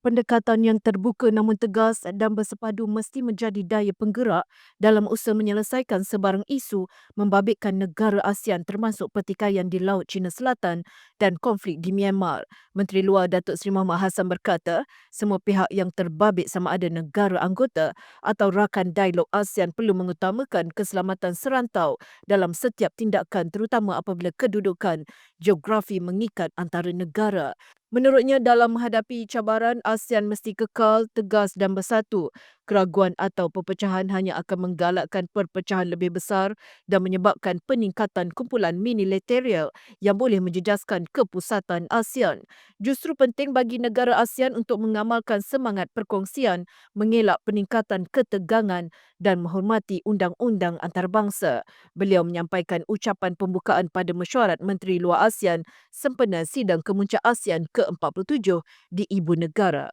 pendekatan yang terbuka namun tegas dan bersepadu mesti menjadi daya penggerak dalam usaha menyelesaikan sebarang isu membabitkan negara ASEAN termasuk pertikaian di Laut Cina Selatan dan konflik di Myanmar. Menteri Luar Datuk Seri Muhammad Hassan berkata, semua pihak yang terbabit sama ada negara anggota atau rakan dialog ASEAN perlu mengutamakan keselamatan serantau dalam setiap tindakan terutama apabila kedudukan geografi mengikat antara negara. Menurutnya dalam menghadapi cabaran ASEAN mesti kekal, tegas dan bersatu. Keraguan atau perpecahan hanya akan menggalakkan perpecahan lebih besar dan menyebabkan peningkatan kumpulan minilateral yang boleh menjejaskan kepusatan ASEAN. Justru penting bagi negara ASEAN untuk mengamalkan semangat perkongsian, mengelak peningkatan ketegangan dan menghormati undang-undang antarabangsa. Beliau menyampaikan ucapan pembukaan pada mesyuarat Menteri Luar ASEAN sempena sidang kemuncak ASEAN ke-47 di Ibu Negara.